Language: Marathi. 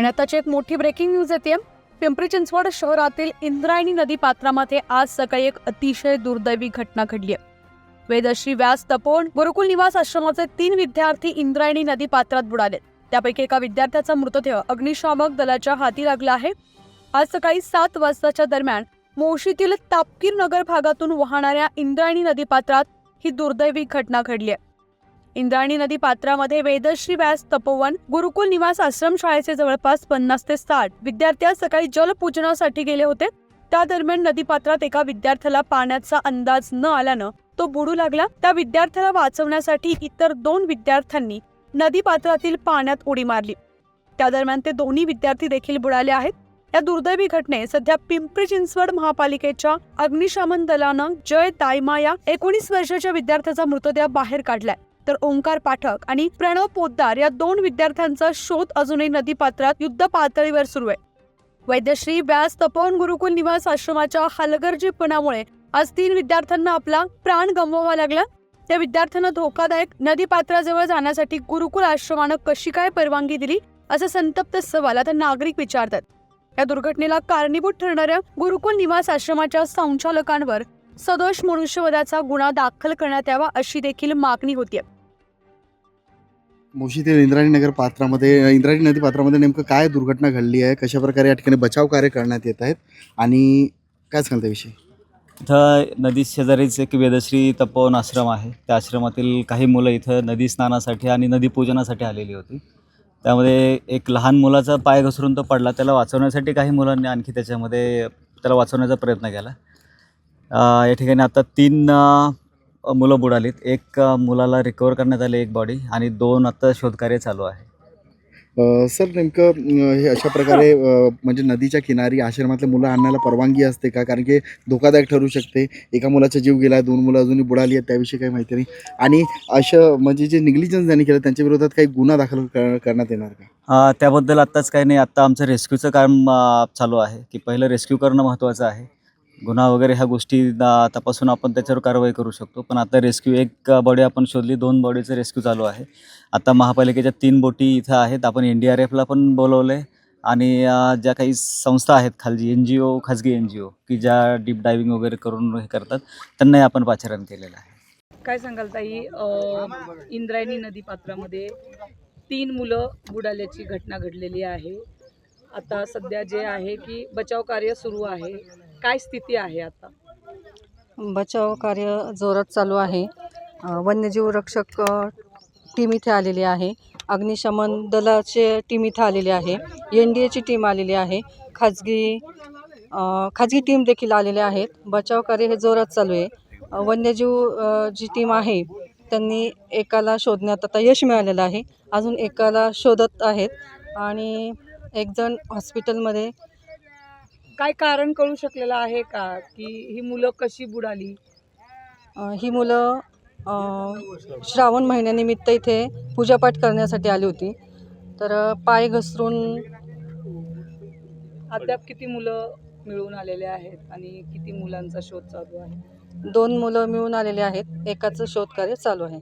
आणि आताची एक मोठी ब्रेकिंग न्यूज येते पिंपरी चिंचवड शहरातील इंद्रायणी नदी पात्रामध्ये आज सकाळी एक अतिशय दुर्दैवी घटना घडली आहे. वेदश्री व्यास तपोन गुरुकुल निवास आश्रमाचे तीन विद्यार्थी इंद्रायणी नदी पात्रात बुडाले. त्यापैकी एका विद्यार्थ्याचा मृतदेह अग्निशामक दलाच्या हाती लागला आहे. आज सकाळी सात वाजताच्या दरम्यान मोशीतील तापकीर नगर भागातून वाहणाऱ्या इंद्रायणी नदी पात्रात ही दुर्दैवी घटना घडली आहे. इंद्राणी नदी पात्रामध्ये वेदश्री व्यास तपोवन गुरुकुल निवास आश्रम शाळेचे जवळपास पन्नास ते साठ विद्यार्थी आज सकाळी जलपूजनासाठी गेले होते. त्या दरम्यान नदीपात्रात एका विद्यार्थ्याला पाण्याचा अंदाज न आल्यानं तो बुडू लागला. त्या विद्यार्थ्याला वाचवण्यासाठी इतर दोन विद्यार्थ्यांनी नदीपात्रातील पाण्यात उडी मारली. त्या दरम्यान ते दोन्ही विद्यार्थी देखील बुडाले आहेत. या दुर्दैवी घटनेत सध्या पिंपरी चिंचवड महापालिकेच्या अग्निशमन दलानं जय दायमा या एकोणीस वर्षाच्या विद्यार्थ्याचा मृतदेह बाहेर काढलाय. तर ओंकार पाठक आणि प्रणव पोद्दार या दोन विद्यार्थ्यांचा शोध अजूनही नदीपात्रात युद्ध पातळीवर सुरू आहे. वैद्यश्री व्यास तपोवन गुरुकुल निवास आश्रमाच्या हलगर्जीपणामुळे आज तीन विद्यार्थ्यांना आपला प्राण गमवावा लागला. त्या विद्यार्थ्यांना धोकादायक नदीपात्राजवळ जाण्यासाठी गुरुकुल आश्रमानं कशी काय परवानगी दिली असा संतप्त सवाल आता नागरिक विचारतात. या दुर्घटनेला कारणीभूत ठरणाऱ्या गुरुकुल निवास आश्रमाच्या संचालकांवर सदोष मनुष्यवधाचा गुन्हा दाखल करण्यात यावा अशी देखील मागणी होती मोशीतील इंद्राणी नगर पात्रामध्ये इंद्रायणी नदी पात्रामध्ये नेमकं काय दुर्घटना घडली आहे? कशा प्रकारे या ठिकाणी बचाव कार्य करण्यात येत आहेत? आणि काय सांगता त्याविषयी इथं नदी शेजारीच एक वेदश्री तपोवन आश्रम आहे. त्या आश्रमातील काही मुलं इथं नदी स्नानासाठी आणि नदी पूजनासाठी आलेली होती. त्यामध्ये एक लहान मुलाचा पाय घसरून तो पडला. त्याला वाचवण्यासाठी काही मुलांनी आणखी त्याच्यामध्ये त्याला वाचवण्याचा प्रयत्न केला. या ठिकाणी आता तीन मुलं बुडालीत. एक मुलाला रिकवर करण्यात आले एक बॉडी आणि दोन आता शोधकार्य चालू आहे. अ, सर नेमकं अ, हे अशा प्रकारे अ, म्हणजे नदीच्या किनारी आश्रमातल्या मुलं आणण्याला परवानगी असते का? कारण की धोकादायक ठरू शकते. एका मुलाचा जीव गेला दोन मुलं अजूनही बुडाली आहेत त्याविषयी काही माहिती नाही. आणि असं म्हणजे जे निग्लिजन्स ज्यांनी केलं त्यांच्या विरोधात काही गुन्हा दाखल कर- करण्यात येणार का? अ, त्याबद्दल आत्ताच काही नाही. आत्ता आमचं रेस्क्यूचं काम अ, चालू आहे. की पहिलं रेस्क्यू करणं महत्त्वाचं आहे. गुन्हा वगैरे ह्या गोष्टी तपासून आपण त्याच्यावर कारवाई करू शकतो. पण आता रेस्क्यू एक बॉडी आपण शोधली दोन बॉडीचं रेस्क्यू चालू आहे. आता महापालिकेच्या तीन बोटी इथं आहेत. आपण एन डी आर एफला पण बोलवलं आहे आणि ज्या काही संस्था आहेत खालची एन जी ओ खाजगी एन जी ओ की ज्या डीप डायविंग वगैरे करून हे करतात त्यांनाही आपण पाचारण केलेलं आहे. काय सांगाल ताई? इंद्रायणी नदी पात्रामध्ये तीन मुलं बुडाल्याची घटना घडलेली आहे. आता सध्या जे आहे की बचाव कार्य सुरू आहे. काय स्थिती आहे आता? बचाव कार्य जोरात चालू आहे. वन्यजीव रक्षक टीम इथे आलेली आहे. अग्निशमन दलाचे टीम इथे आलेली आहे. एन डी एची टीम आलेली आहे. खाजगी खाजगी टीम देखील आलेल्या आहेत. बचाव कार्य हे जोरात चालू आहे. वन्यजीव जी टीम आहे त्यांनी एकाला शोधण्यात आता यश मिळालेलं आहे. अजून एकाला शोधत आहेत. आणि एक जण हॉस्पिटलमध्ये काय कारण कळू शकलेलं आहे का? की ही मुलं कशी बुडाली? अ, ही मुलं अ, श्रावण महिन्यानिमित्त इथे पूजापाठ करण्यासाठी आली होती. तर अ, पाय घसरून अद्याप किती मुलं मिळून आलेले आहेत आणि किती मुलांचा शोध चालू आहे? दोन मुलं मिळून आलेले आहेत. एकाचं शोधकार्य चालू आहे.